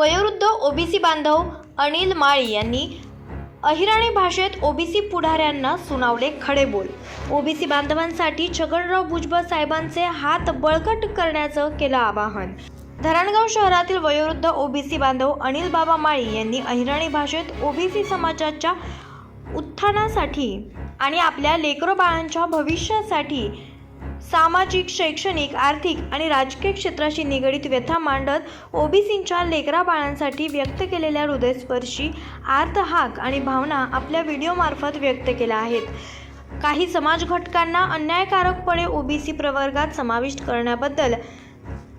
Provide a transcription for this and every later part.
वयोवृद्ध ओबीसी बांधव अनिल माळी यांनी अहिराणी भाषेत ओबीसी पुढाऱ्यांना सुनावले खडे बोल. ओबीसी बांधवांसाठी छगनराव भुजबळ साहेबांचे हात बळकट करण्याचं केलं आवाहन. धरणगाव शहरातील वयोवृद्ध ओबीसी बांधव अनिल बाबा माळी यांनी अहिराणी भाषेत ओबीसी समाजाच्या उत्थानासाठी आणि आपल्या लेकरो बाळांच्या भविष्यासाठी सामाजिक शैक्षणिक आर्थिक आणि राजकीय क्षेत्राशी निगडीत व्यथा मांडत ओबीसींच्या लेकरा बाळांसाठी व्यक्त केलेल्या हृदयस्पर्शी आर्त हाक आणि भावना आपल्या व्हिडिओमार्फत व्यक्त केल्या आहेत. काही समाज घटकांना अन्यायकारकपणे ओबीसी प्रवर्गात समाविष्ट करण्याबद्दल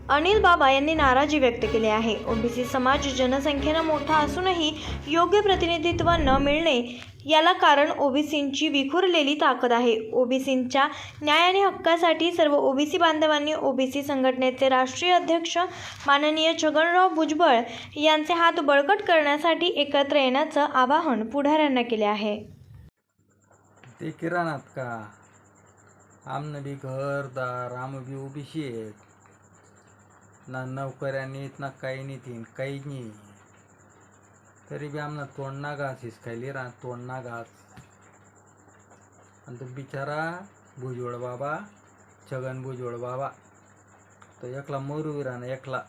अनिल बाबा यांनी नाराजी व्यक्त केली आहे. ओबीसी समाज जनसंख्येनं मोठा असूनही योग्य प्रतिनिधित्व न मिळणे याला कारण ओबीसींची विखुरलेली ताकद आहे. ओबीसींच्या न्याय आणि हक्कासाठी सर्व ओबीसी बांधवांनी ओबीसी संघटनेचे राष्ट्रीय अध्यक्ष माननीय छगनराव भुजबळ यांचे हात बळकट करण्यासाठी एकत्र येण्याचं आवाहन पुढाऱ्यांना केले आहे. ते किराणात का? आमनं बी घरदार आम बी उभीशी आहेत. ना नोकऱ्या नाहीत ना काही नीतीन काही नाही तरी बी आमना तोडना घास हिसकायली रा तोंड ना घास आणि तो बिचारा भुजवळ बाबा छगन भुजवळ बाबा. तो एकला मोरू राहणं एकला.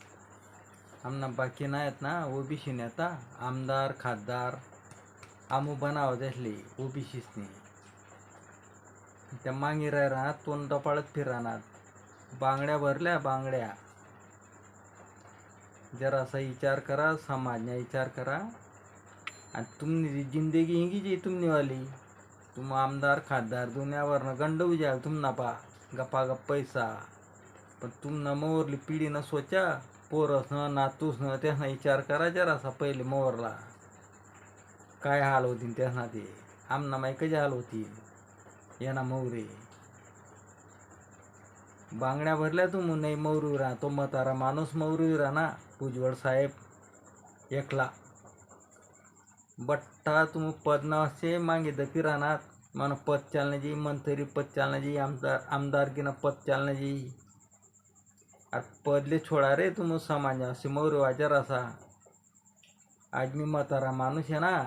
आमना बाकी नाहीत ना ओबीसी नेता आमदार खासदार. आमू बनाव ओ बी नाही त्या मागे राहणार तोंड दपाळत फिरणार बांगड्या भरल्या बांगड्या. जरासा विचार करा समाजने विचार करा. आणि तुमनी जिंदगी हिंगीची जी वाली? तुम आमदार खासदार दुनियावरनं गंड उजाल तुमना पा. गप्पा गप पैसा. पण तुमना मोवरली पिढीनं सोचा पोरसनं नातूसनं नातूस त्यासना विचार करा जरासा पहिले मोवरला. काय हाल होतीन त्यासना ते? आमना माई कधी हाल होतील येना मोरे बांगड्या भरल्या तू नाही मौरू राहा तो म्हातारा माणूस मौरू राहा ना उज्वळ साहेब. एकला. बट्टा तुम पद नावाचे मांगे दपी राहणार मन पद चालण्याची मंत्री पद चालण्याची आमदार आमदारकीनं पद चालण्याची. आता पदले छोडा रे तुम समाज असे मौर्य वाजार असा आज मी म्हातारा माणूस आहे ना.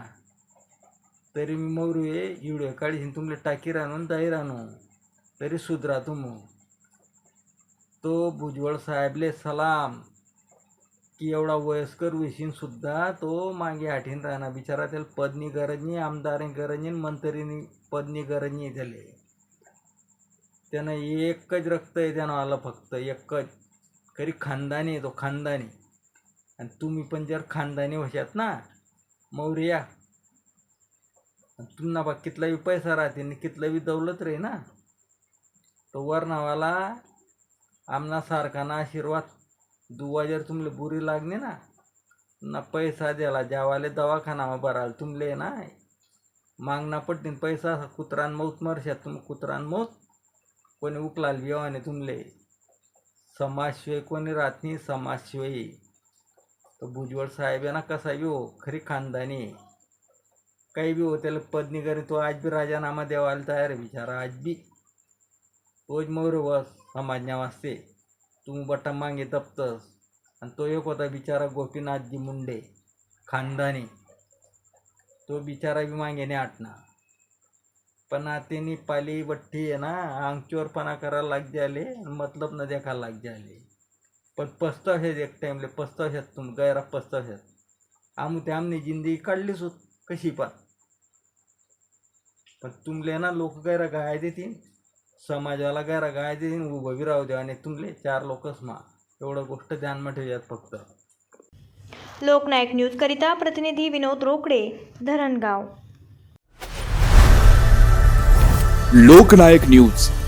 तरी मी मौरू ये इवडे काढीन तुमले टाकी राहून दाई राहणू. तरी सुधरा तुम तो भुजबळ साहेबले सलाम. की एवढा वयस्कर विशीन सुद्धा तो मागे आठीन राहणार. बिचारा त्याला पदनी गरज नाही आमदारी गरज नाही मंत्रीनी पदनी गरज नाही त्याले. त्यानं एकच रक्त आहे त्यानं आलं फक्त एकच. खरी खानदानी आहे तो खानदानी. आणि तुम्ही पण जर खानदानी वशात ना मौर्या तुम्हाला बा कितला बी पैसा राहते आणि कितला बी दौलत रे ना. तो वरनावाला आमना सारखाना आशीर्वाद दुवा जर तुमले बुरी लागली ना? ना पैसा द्याला ज्यावाले दवाखानामा भराल तुमले ना? मागना पडतीन पैसा कुत्रान मौत मरशात तुम कुत्रान मौत कोणी उकलाल बिवाने तुमले. समाजशिवाय कोणी राहत नाही समाजशिवाय. तो भुजबळ साहेब आहे ना कसा बी हो, खरी खानदानी काही बी हो त्याला पदनी करे तो आज बी राजानामा देवायला तयार आहे बिचारा आज बी. तोच मौर्य बस समाजण्या वाजते तू बट्टा मागे दपतस आणि तो एक होता बिचारा गोपीनाथजी मुंडे खानदानी. तो बिचारा बी मागे नाही आटणार. पण त्यांनी पाली बट्टी आहे ना आंगचोरपणा करायला लाग जाले मतलब न देखायला लाग जाले पण पस्तावशात एक टाईमले पस्तावशात तुम गैरा पस्तावशात आमू ते आमने जिंदगी काढलीच होत कशी पण. पण तुमले ना लोक गैरा गाय देतील समाजाला गैरा गाय देतील उभं बी राहू द्या आणि तुमले चार लोकच मा. एवढं गोष्ट ध्यानमा ठेवूयात फक्त. लोकनायक न्यूजकरिता प्रतिनिधी विनोद रोकडे धरणगाव. लोकनायक न्यूज.